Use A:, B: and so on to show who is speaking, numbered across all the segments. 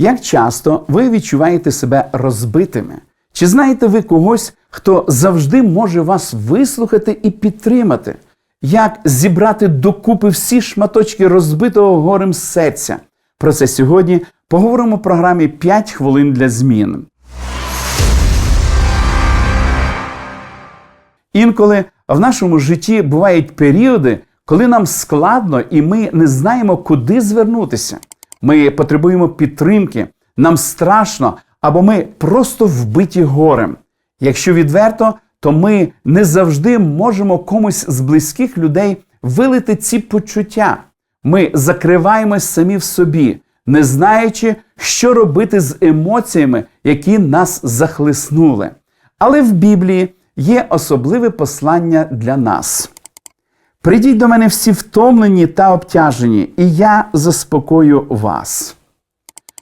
A: Як часто ви відчуваєте себе розбитими? Чи знаєте ви когось, хто завжди може вас вислухати і підтримати? Як зібрати докупи всі шматочки розбитого горем серця? Про це сьогодні поговоримо в програмі «5 хвилин для змін. Інколи в нашому житті бувають періоди, коли нам складно і ми не знаємо, куди звернутися. Ми потребуємо підтримки, нам страшно або ми просто вбиті горем. Якщо відверто, то ми не завжди можемо комусь з близьких людей вилити ці почуття. Ми закриваємось самі в собі, не знаючи, що робити з емоціями, які нас захлиснули. Але в Біблії є особливе послання для нас. Прийдіть до мене всі втомлені та обтяжені, і я заспокою вас.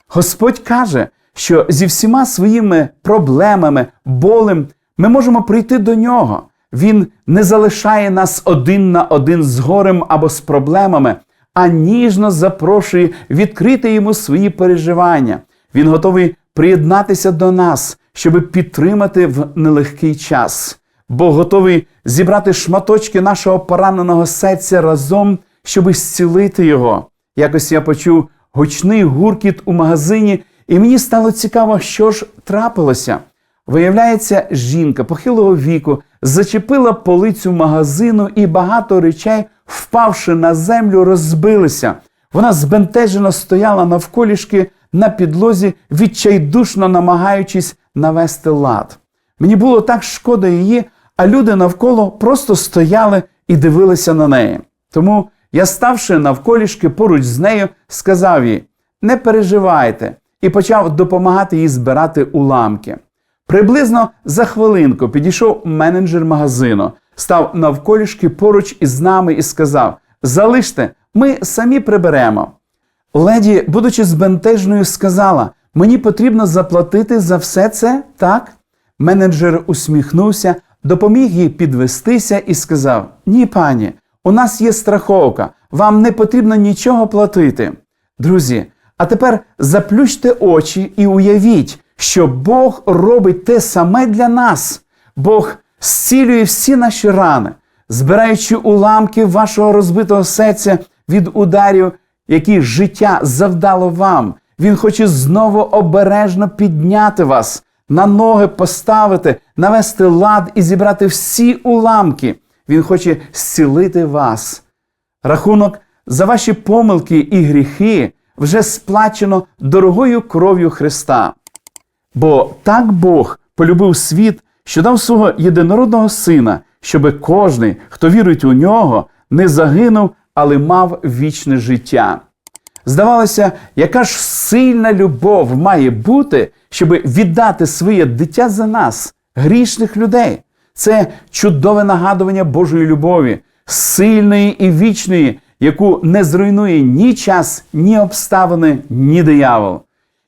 A: Господь каже, що зі всіма своїми проблемами, болем ми можемо прийти до нього. Він не залишає нас один на один з горем або з проблемами, а ніжно запрошує відкрити йому свої переживання. Він готовий приєднатися до нас, щоб підтримати в нелегкий час. Бог готовий зібрати шматочки нашого пораненого серця разом, щоб зцілити його. Якось я почув гучний гуркіт у магазині, і мені стало цікаво, що ж трапилося. Виявляється, жінка похилого віку зачепила полицю магазину, і багато речей, впавши на землю, розбилися. Вона збентежено стояла навколішки на підлозі, відчайдушно намагаючись навести лад. Мені було так шкода її, а люди навколо просто стояли і дивилися на неї. Тому я, ставши навколішки поруч з нею, сказав їй: не переживайте, і почав допомагати їй збирати уламки. Приблизно за хвилинку підійшов менеджер магазину, став навколішки поруч із нами і сказав: Залиште, ми самі приберемо. Леді, будучи збентежною, сказала: Мені потрібно заплатити за все це, так? Менеджер усміхнувся, допоміг їй підвестися і сказав: Ні, пані, у нас є страховка, вам не потрібно нічого платити. Друзі, а тепер заплющте очі і уявіть, що Бог робить те саме для нас. Бог зцілює всі наші рани, збираючи уламки вашого розбитого серця від ударів, які життя завдало вам. Він хоче знову обережно підняти вас, на ноги поставити, навести лад і зібрати всі уламки. Він хоче зцілити вас. Рахунок за ваші помилки і гріхи вже сплачено дорогою кров'ю Христа. Бо так Бог полюбив світ, що дав свого єдинородного сина, щоби кожний, хто вірить у нього, не загинув, але мав вічне життя. Здавалося, яка ж сильна любов має бути, щоб віддати своє дитя за нас, грішних людей. Це чудове нагадування Божої любові, сильної і вічної, яку не зруйнує ні час, ні обставини, ні диявол.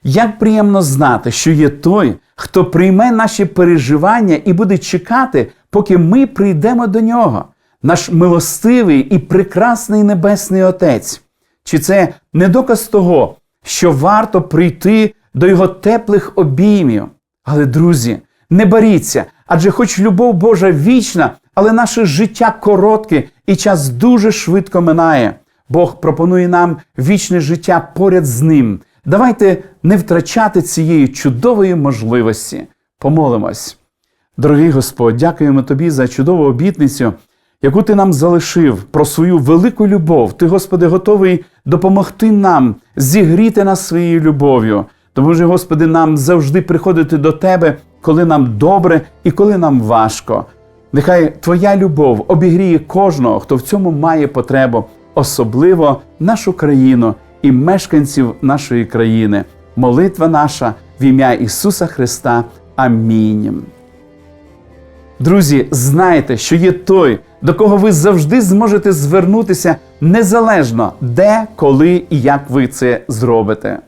A: Як приємно знати, що є той, хто прийме наші переживання і буде чекати, поки ми прийдемо до нього, наш милостивий і прекрасний Небесний Отець. Чи це не доказ того, що варто прийти до його теплих обіймів? Але, друзі, не боріться, адже хоч любов Божа вічна, але наше життя коротке і час дуже швидко минає. Бог пропонує нам вічне життя поряд з ним. Давайте не втрачати цієї чудової можливості. Помолимось. Дорогий Господь, дякуємо Тобі за чудову обітницю, яку Ти нам залишив про свою велику любов. Ти, Господи, готовий допомогти нам зігріти нас своєю любов'ю. Тому ж, Господи, нам завжди приходити до Тебе, коли нам добре і коли нам важко. Нехай Твоя любов обігріє кожного, хто в цьому має потребу, особливо нашу країну і мешканців нашої країни. Молитва наша в ім'я Ісуса Христа. Амінь. Друзі, знайте, що є той, до кого ви завжди зможете звернутися незалежно де, коли і як ви це зробите.